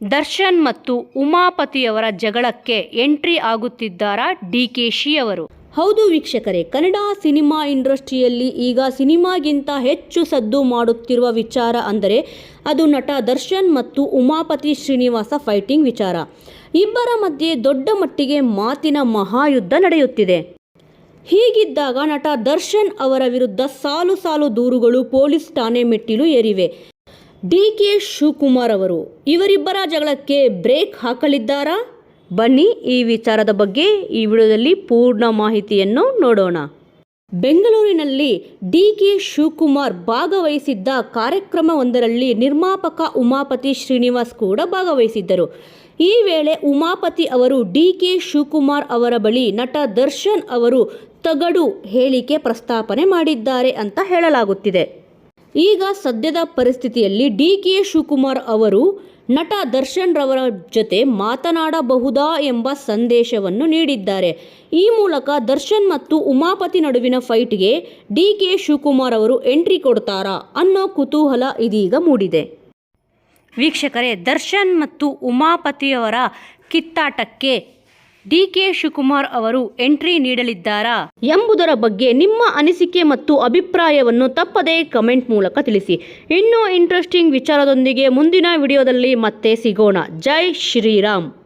ದರ್ಶನ್ ಮತ್ತು ಉಮಾಪತಿಯವರ ಜಗಳಕ್ಕೆ ಎಂಟ್ರಿ ಆಗುತ್ತಿದ್ದಾರಾ ಡಿ ಕೆ ಶಿ ಅವರು ಹೌದು ವೀಕ್ಷಕರೇ, ಕನ್ನಡ ಸಿನಿಮಾ ಇಂಡಸ್ಟ್ರಿಯಲ್ಲಿ ಈಗ ಸಿನಿಮಾಗಿಂತ ಹೆಚ್ಚು ಸದ್ದು ಮಾಡುತ್ತಿರುವ ವಿಚಾರ ಅಂದರೆ ಅದು ನಟ ದರ್ಶನ್ ಮತ್ತು ಉಮಾಪತಿ ಶ್ರೀನಿವಾಸ ಫೈಟಿಂಗ್ ವಿಚಾರ. ಇಬ್ಬರ ಮಧ್ಯೆ ದೊಡ್ಡ ಮಟ್ಟಿಗೆ ಮಾತಿನ ಮಹಾಯುದ್ಧ ನಡೆಯುತ್ತಿದೆ. ಹೀಗಿದ್ದಾಗ ನಟ ದರ್ಶನ್ ಅವರ ವಿರುದ್ಧ ಸಾಲು ಸಾಲು ದೂರುಗಳು ಪೊಲೀಸ್ ಠಾಣೆ ಮೆಟ್ಟಿಲು ಏರಿವೆ. ಡಿ ಕೆ ಶಿವಕುಮಾರ್ ಅವರು. ಇವರಿಬ್ಬರ ಜಗಳಕ್ಕೆ ಬ್ರೇಕ್ ಹಾಕಲಿದ್ದಾರಾ? ಬನ್ನಿ ಈ ವಿಚಾರದ ಬಗ್ಗೆ ಈ ವಿಡಿಯೋದಲ್ಲಿ ಪೂರ್ಣ ಮಾಹಿತಿಯನ್ನು ನೋಡೋಣ. ಬೆಂಗಳೂರಿನಲ್ಲಿ ಡಿ ಕೆ ಶಿವಕುಮಾರ್ ಭಾಗವಹಿಸಿದ್ದ ಕಾರ್ಯಕ್ರಮವೊಂದರಲ್ಲಿ ನಿರ್ಮಾಪಕ ಉಮಾಪತಿ ಶ್ರೀನಿವಾಸ್ ಕೂಡ ಭಾಗವಹಿಸಿದ್ದರು. ಈ ವೇಳೆ ಉಮಾಪತಿ ಅವರು ಡಿ ಕೆ ಶಿವಕುಮಾರ್ ಅವರ ಬಳಿ ನಟ ದರ್ಶನ್ ಅವರು ತಗಡು ಹೇಳಿಕೆ ಪ್ರಸ್ತಾಪನೆ ಮಾಡಿದ್ದಾರೆ ಅಂತ ಹೇಳಲಾಗುತ್ತಿದೆ. ಈಗ ಸದ್ಯದ ಪರಿಸ್ಥಿತಿಯಲ್ಲಿ ಡಿ ಕೆ ಶಿವಕುಮಾರ್ ಅವರು ನಟ ದರ್ಶನ್ ರವರ ಜೊತೆ ಮಾತನಾಡಬಹುದಾ ಎಂಬ ಸಂದೇಶವನ್ನು ನೀಡಿದ್ದಾರೆ. ಈ ಮೂಲಕ ದರ್ಶನ್ ಮತ್ತು ಉಮಾಪತಿ ನಡುವಿನ ಫೈಟ್ಗೆ ಡಿ ಕೆ ಶಿವಕುಮಾರ್ ಅವರು ಎಂಟ್ರಿ ಕೊಡ್ತಾರಾ ಅನ್ನೋ ಕುತೂಹಲ ಇದೀಗ ಮೂಡಿದೆ. ವೀಕ್ಷಕರೇ, ದರ್ಶನ್ ಮತ್ತು ಉಮಾಪತಿಯವರ ಕಿತ್ತಾಟಕ್ಕೆ ಡಿ ಕೆ ಶಿವಕುಮಾರ್ ಅವರು ಎಂಟ್ರಿ ನೀಡಲಿದ್ದಾರಾ ಎಂಬುದರ ಬಗ್ಗೆ ನಿಮ್ಮ ಅನಿಸಿಕೆ ಮತ್ತು ಅಭಿಪ್ರಾಯವನ್ನು ತಪ್ಪದೇ ಕಮೆಂಟ್ ಮೂಲಕ ತಿಳಿಸಿ. ಇನ್ನೂ ಇಂಟ್ರೆಸ್ಟಿಂಗ್ ವಿಚಾರದೊಂದಿಗೆ ಮುಂದಿನ ವಿಡಿಯೋದಲ್ಲಿ ಮತ್ತೆ ಸಿಗೋಣ. ಜೈ ಶ್ರೀರಾಮ್.